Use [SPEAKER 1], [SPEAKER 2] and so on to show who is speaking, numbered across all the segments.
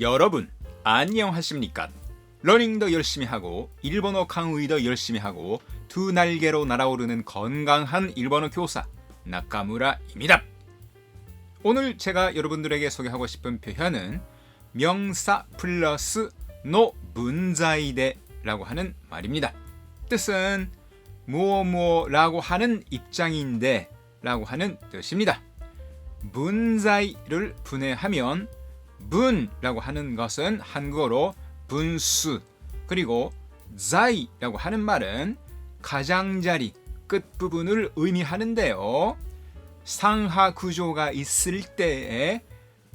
[SPEAKER 1] 여러분 안녕하십니까? 러닝도 열심히 하고 일본어 강의도 열심히 하고 두 날개로 날아오르는 건강한 일본어 교사 나카무라입니다. 오늘 제가 여러분들에게 소개하고 싶은 표현은 명사 플러스 노 문자이데라고 하는 말입니다. 뜻은 무엇무엇라고 하는 입장인데라고 하는 뜻입니다. 문자이를 분해하면 분라고 하는 것은 한국어로 분수 그리고 자이라고 하는 말은 가장자리 끝부분을 의미하는데요. 상하 구조가 있을 때에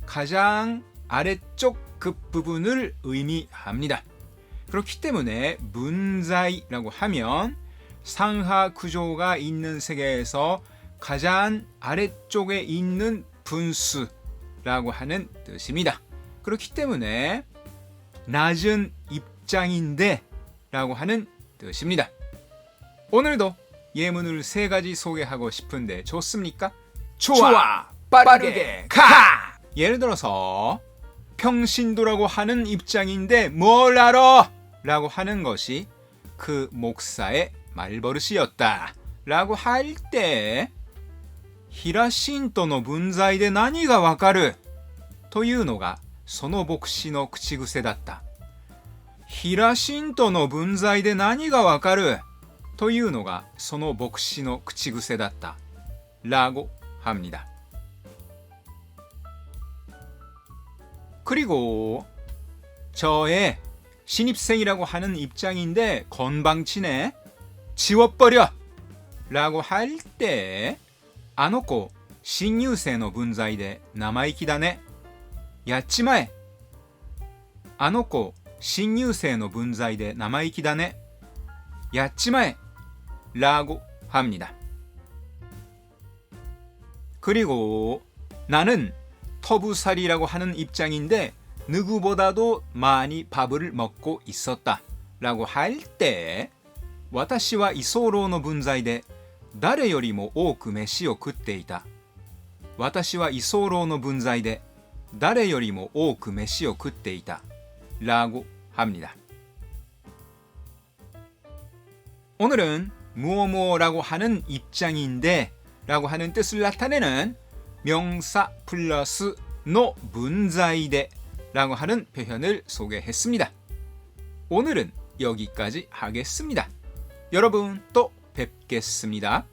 [SPEAKER 1] 가장 아래쪽 끝부분을 의미합니다. 그렇기 때문에 문자이라고 하면 상하 구조가 있는 세계에서 가장 아래쪽에 있는 분수라고 하는 뜻입니다. 그렇기 때문에 낮은 입장인데 라고 하는 뜻입니다. 오늘도 예문을 세 가지 소개하고 싶은데 좋습니까? 좋아, 빠르게 가! 예를 들어서 평신도라고 하는 입장인데 뭘 알아? 라고 하는 것이 그 목사의 말버릇이었다 라고 할 때 히라신토の分際で何がわかるというのが その牧師の口癖だった。ヒラシントの分際で何がわかるというのがその牧師の口癖だった。라고 합니다. 그리고 저의 신입생이라고 하는 입장인데 건방치네 지워버려 라고 할 때あの子新入生の分際で生意気だね やっちまえあの子新入生の分際で生意気だねやっちまえ라고 합니다. 그리고 나는 터부살이라고 하는 입장인데 누구보다도 많이 밥을 먹고 있었다 라고 할 때 私は居候の分際で誰よりも多く飯を食っていた私は居候の分際で 誰よりも多く飯を食っていた 라고 합니다. 오늘은 무엇무엇라고 하는 입장인데 라고 하는 뜻을 나타내는 명사 플러스 노 문자이데 라고 하는 표현을 소개했습니다. 오늘은 여기까지 하겠습니다. 여러분 또 뵙겠습니다.